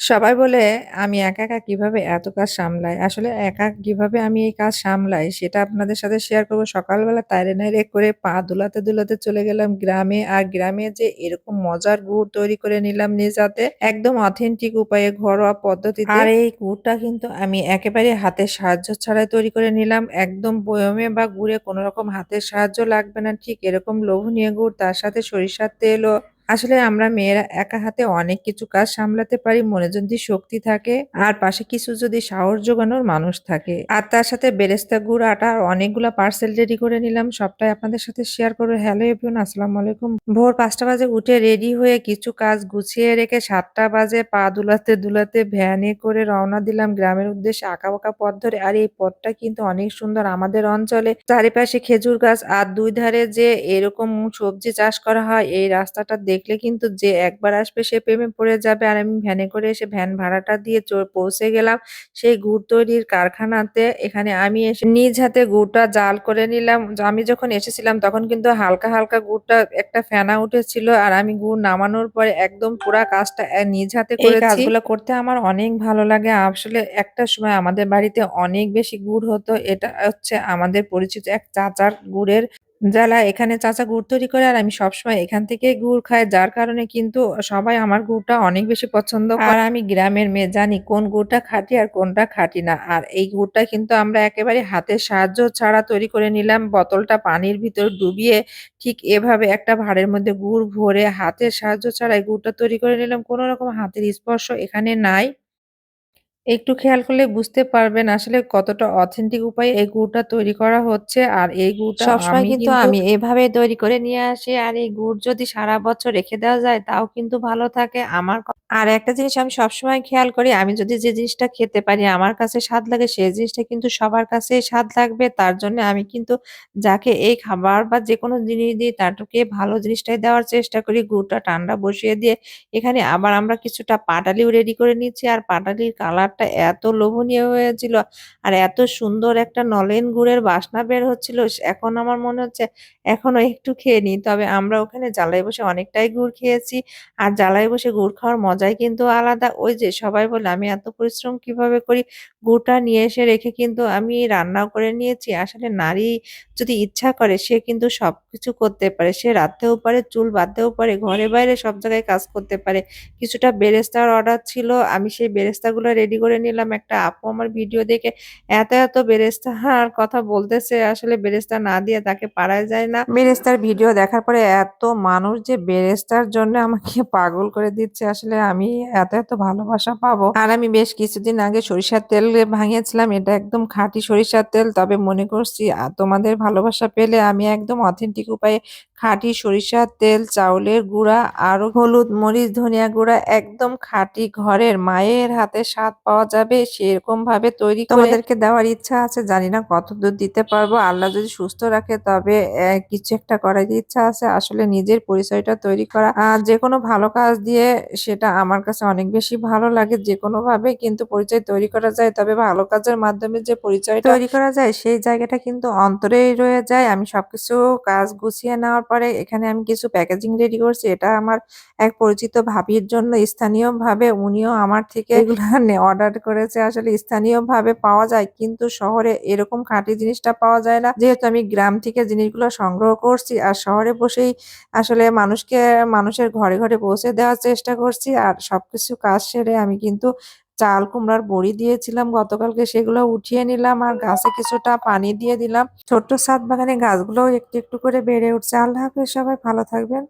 সবাই বলে আমি একা, একা কীভাবে এত কাজ সামলাই। আসলে একা কীভাবে আমি এই কাজ সামলাই সেটা আপনাদের সাথে শেয়ার করব। সকালবেলা তাইরে-নাইড়ে করে পা দুলাতে, দুলাতে চলে গেলাম গ্রামে। আর গ্রামে যে এরকম মজার গুড় তৈরি করে নিলাম নিজ হাতে। একদম অথেন্টিক উপায়ে ঘরোয়া পদ্ধতিতে। আর এই গুড়টা কিন্তু আমি একেবারে হাতের সাহায্য ছাড়াই তৈরি করে নিলাম। একদম বয়মে বা গুড়ে কোনো রকম হাতের সাহায্য লাগবে না। ঠিক এরকম লোভনীয় গুড় তার সাথে সরিষার তেলও আসলে আমরা মেয়েরা একা হাতে অনেক কিছু কাজ সামলাতে পারি, মনে যদি শক্তি থাকে, আর পাশে কিছু যদি সাহস জোগানোর মানুষ থাকে। আর তার সাথে বেরেস্তা গুড় আটা আর অনেকগুলা পার্সেল রেডি করে নিলাম, সবটাই আপনাদের সাথে শেয়ার করব। হ্যালো এভরিওন আসসালামু আলাইকুম। ভোর পাঁচটা বাজে উঠে রেডি হয়ে কিছু কাজ গুছিয়ে রেখে সাতটা বাজে পা দুলাতে দুলাতে ভ্যানে করে রওনা দিলাম। গ্রামের উদ্দেশ্যে আঁকা বাঁকা পথ ধরে, আর এই পথটা কিন্তু অনেক সুন্দর আমাদের অঞ্চলে। চারিপাশে খেজুর গাছ, আর দুই ধারে যে এরকম সবজি চাষ করা হয়, এই রাস্তাটা দেখলে কিন্তু যে একবার আসবে সে প্রেমে পড়ে যাবে। আর আমি ভ্যানে করে এসে ভ্যান ভাড়াটা দিয়ে পৌঁছে গেলাম। সেই গুড় তৈরির কারখানাতে। এখানে আমি এসে নিজ হাতে গুড়টা জাল করে নিলাম। আমি যখন এসেছিলাম তখন কিন্তু হালকা হালকা গুড়টা একটা ফেনা উঠেছিল। আর আমি গুড় নামানোর পরে একদম পুরা কাজটা নিজ হাতে করে কাজগুলো করতে আমার অনেক ভালো লাগে। আসলে একটা সময় আমাদের বাড়িতে অনেক বেশি গুড় হতো। এটা হচ্ছে আমাদের পরিচিত এক চাচার গুড়ের জ্বালা এখানে চাচা গুড় তৈরি করে আর আমি সবসময় এখান থেকে গুড় খাই, যার কারণে কিন্তু সবাই আমার গুড়টা অনেক বেশি পছন্দ আর আমি গ্রামের মেয়ে জানি কোন গুড়টা খাটি আর কোনটা খাটি না। আর এই গুড়টা কিন্তু আমরা একেবারে হাতের সাহায্য ছাড়া তৈরি করে নিলাম। বোতলটা পানির ভিতর ডুবিয়ে ঠিক এভাবে একটা ভাঁড়ের মধ্যে গুড় ভরে হাতের সাহায্য ছাড়া এই গুড়টা তৈরি করে নিলাম। কোনো রকম হাতের স্পর্শ এখানে নাই। একটু খেয়াল করলে বুঝতে পারবেন আসলে কতটা অথেন্টিক উপায়ে এই গুড়টা তৈরি করা হচ্ছে আর এই গুড়টা সবসময় কিন্তু আমি এভাবে তৈরি করে নিয়ে আসি আর এই গুড় যদি সারা বছর রেখে দেওয়া যায় তাও কিন্তু ভালো থাকে। আমার আর একটা জিনিস আমি সবসময় খেয়াল করি, আমি যদি যে জিনিসটা খেতে পারি, আমার কাছে স্বাদ লাগে সেই জিনিসটা কিন্তু সবার কাছে স্বাদ লাগবে। তার জন্য আমি কিন্তু যাকে এই খাবার বা যে কোনো জিনিস দিই তাকে ভালো জিনিসটাই দেওয়ার চেষ্টা করি। গুড়টা ঠান্ডা বসিয়ে দিয়ে এখানে আবার আমরা কিছুটা পাটালিও রেডি করে নিচ্ছি। আর পাটালির কালারটা এত লোভনীয় হয়েছিল আর এত সুন্দর একটা নলেন গুড়ের বাসনা বের হচ্ছিল, এখন আমার মনে হচ্ছে এখনও একটু খেয়ে নিই। তবে আমরা ওখানে জ্বালায় বসে অনেকটাই গুড় খেয়েছি। আর জ্বালায় বসে গুড় খাওয়ার মজাই কিন্তু আলাদা। ওই যে সবাই বলে, আমি এত পরিশ্রম কীভাবে করি? গুটা নিয়ে এসে রেখে কিন্তু আমি রান্নাও করে নিয়েছি। আসলে নারী যদি ইচ্ছা করে, সে কিন্তু সব কিছু করতে পারে। সে রাতেও পারে, চুল বাঁধতেও পারে, ঘরে বাইরে সব জায়গায় কাজ করতে পারে। কিছুটা বেরেস্তার অর্ডার ছিল, আমি সেই বেরেস্তাগুলো রেডি করে নিলাম। একটা আপু আমার ভিডিও দেখে, এত এত বেরেস্তার কথা বলতেছে, আসলে বেরেস্তা না দিয়ে তাকে পারায় যায় না। বেরেস্তার ভিডিও দেখার পরে এত মানুষ যে বেরেস্তার জন্য আমাকে পাগল করে দিচ্ছে। আসলে আমি এত এত ভালোবাসা পাবো। আর আমি বেশ কিছুদিন আগে সরিষার তেল ভাঙিয়েছিলাম। এটা একদম খাঁটি সরিষার তেল। তবে মনে করছি তোমাদের ভালোবাসা পেলে আমি একদম অথেন্টিক উপায়ে খাঁটি সরিষার তেল চাউলের গুঁড়া আরও হলুদ মরিচ ধনিয়া গুঁড়া একদম খাঁটি ঘরের মায়ের হাতে স্বাদ পাওয়া যাবে সেরকম ভাবে তৈরি তোমাদেরকে দেওয়ার ইচ্ছা আছে জানি না কত দূর দিতে পারব। আল্লাহ যদি সুস্থ রাখে তবে কিছু একটা করার ইচ্ছা আছে। আসলে নিজের পরিচয়টা তৈরি করা যে কোনো ভালো কাজ দিয়ে সেটা আমার কাছে অনেক বেশি ভালো লাগে যে কোনো ভাবে কিন্তু পরিচয় তৈরি করা যায়। তবে ভালো কাজের মাধ্যমে যে পরিচয় তৈরি করা যায় সেই জায়গাটা কিন্তু অন্তরেই রয়ে যায়। আমি সবকিছু কাজ গুছিয়ে নেওয়ার পরে এখানে আমি কিছু প্যাকেজিং রেডি করছি এটা আমার এক পরিচিত ভাবির জন্য স্থানীয়ভাবে উনিও আমার থেকে এগুলো অর্ডার করেছে। আসলে স্থানীয়ভাবে পাওয়া যায় কিন্তু শহরে এরকম খাঁটি জিনিসটা পাওয়া যায় না। যেহেতু আমি গ্রাম থেকে জিনিসগুলো সংগ্রহ করছি আর শহরে বসেই আসলে মানুষকে মানুষের ঘরে ঘরে পৌঁছে দেওয়ার চেষ্টা করছি আর সবকিছু কাজ সেরে আমি কিন্তু চাল কুমড়ার বড়ি দিয়েছিলাম গতকালকে, সেগুলো উঠিয়ে নিলাম আর গাছে কিছুটা পানি দিয়ে দিলাম। ছোট্ট সাত বাগানে গাছগুলোও একটু একটু করে বেড়ে উঠছে। আল্লাহ হাফেজ, সবাই ভালো থাকবেন।